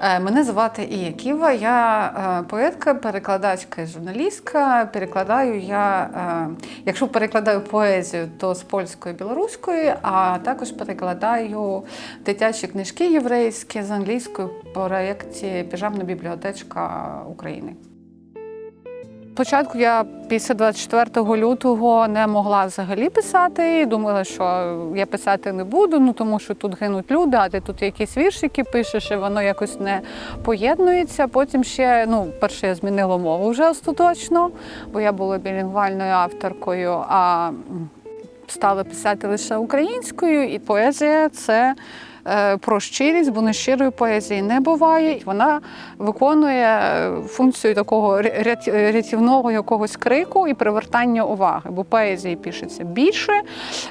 Е, Мене звати Ія Ківа. Я е, поетка, перекладачка журналістка. Перекладаю я, е, якщо перекладаю поезію, то з польської і білоруської, а також перекладаю дитячі книжки єврейські з англійської в проєкті Піжамна бібліотечка України. Спочатку я після 24 лютого не могла взагалі писати. Думала, що я писати не буду, ну тому що тут гинуть люди, а ти тут якісь віршики пишеш, і воно якось не поєднується. Потім ще, ну, перше, я змінила мову вже остаточно, бо я була білінгвальною авторкою, а стала писати лише українською, і поезія це. Е, Про щирість, бо нещирої поезії не буває. Вона виконує е, функцію такого ря- рятівного якогось крику і привертання уваги. Бо поезії пишеться більше,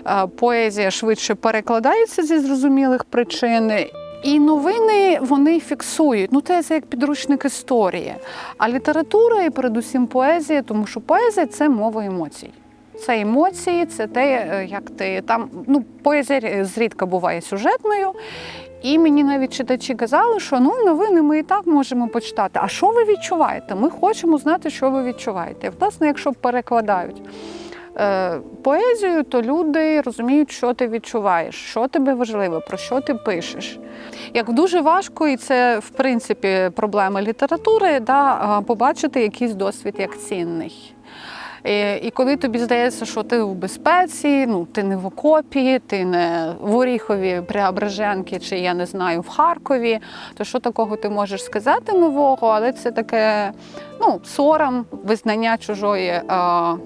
е, поезія швидше перекладається зі зрозумілих причин. І новини вони фіксують. Ну, це як підручник історії. А література і передусім поезія, тому що поезія це мова емоцій. Це емоції, це те, е, як ти там. Ну, поезія зрідка буває сюжетною. І мені навіть читачі казали, що ну новини ми і так можемо почитати. А що ви відчуваєте? Ми хочемо знати, що ви відчуваєте. Власне, якщо перекладають е, поезію, то люди розуміють, що ти відчуваєш, що тебе важливо, про що ти пишеш. Як дуже важко, і це в принципі проблема літератури, да, побачити якийсь досвід як цінний. І, і коли тобі здається, що ти в безпеці, ну ти не в окопі, ти не в Оріхові, Преображенки, чи я не знаю, в Харкові, то що такого ти можеш сказати нового? Але це таке ну, сором, визнання чужої е,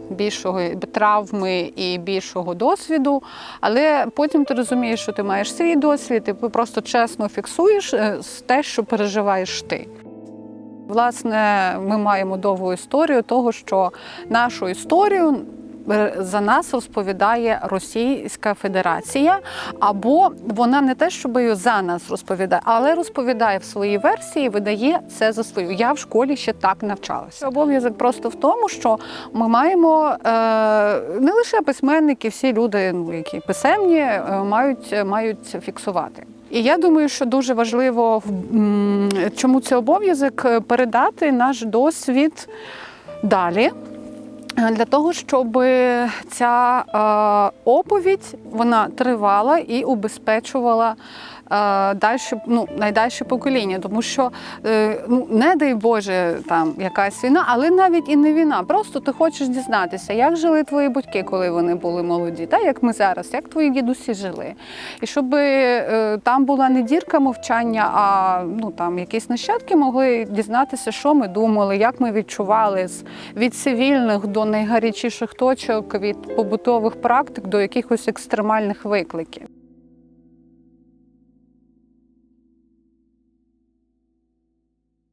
більшої травми і більшого досвіду. Але потім ти розумієш, що ти маєш свій досвід, і ти просто чесно фіксуєш е, те, що переживаєш ти. Власне, ми маємо довгу історію того, що нашу історію е, за нас розповідає Російська Федерація, або вона не те, щоб її за нас розповідає, але розповідає в своїй версії, видає це за свою. Я в школі ще так навчалася. Обов'язок просто в тому, що ми маємо е, не лише письменники, всі люди, ну які писемні, е, мають, мають фіксувати. І я думаю, що дуже важливо чому це обов'язок е, передати наш досвід далі. Для того, щоб ця е, оповідь вона тривала і убезпечувала е, дальше, ну, найдальше покоління. Тому що, е, ну, не дай Боже, там якась війна, але навіть і не війна. Просто ти хочеш дізнатися, як жили твої батьки, коли вони були молоді, та як ми зараз, як твої дідусі жили. І щоб там була не дірка мовчання, а ну, там, якісь нащадки могли дізнатися, що ми думали, як ми відчували від цивільних до найгарячіших точок, від побутових практик до якихось екстремальних викликів.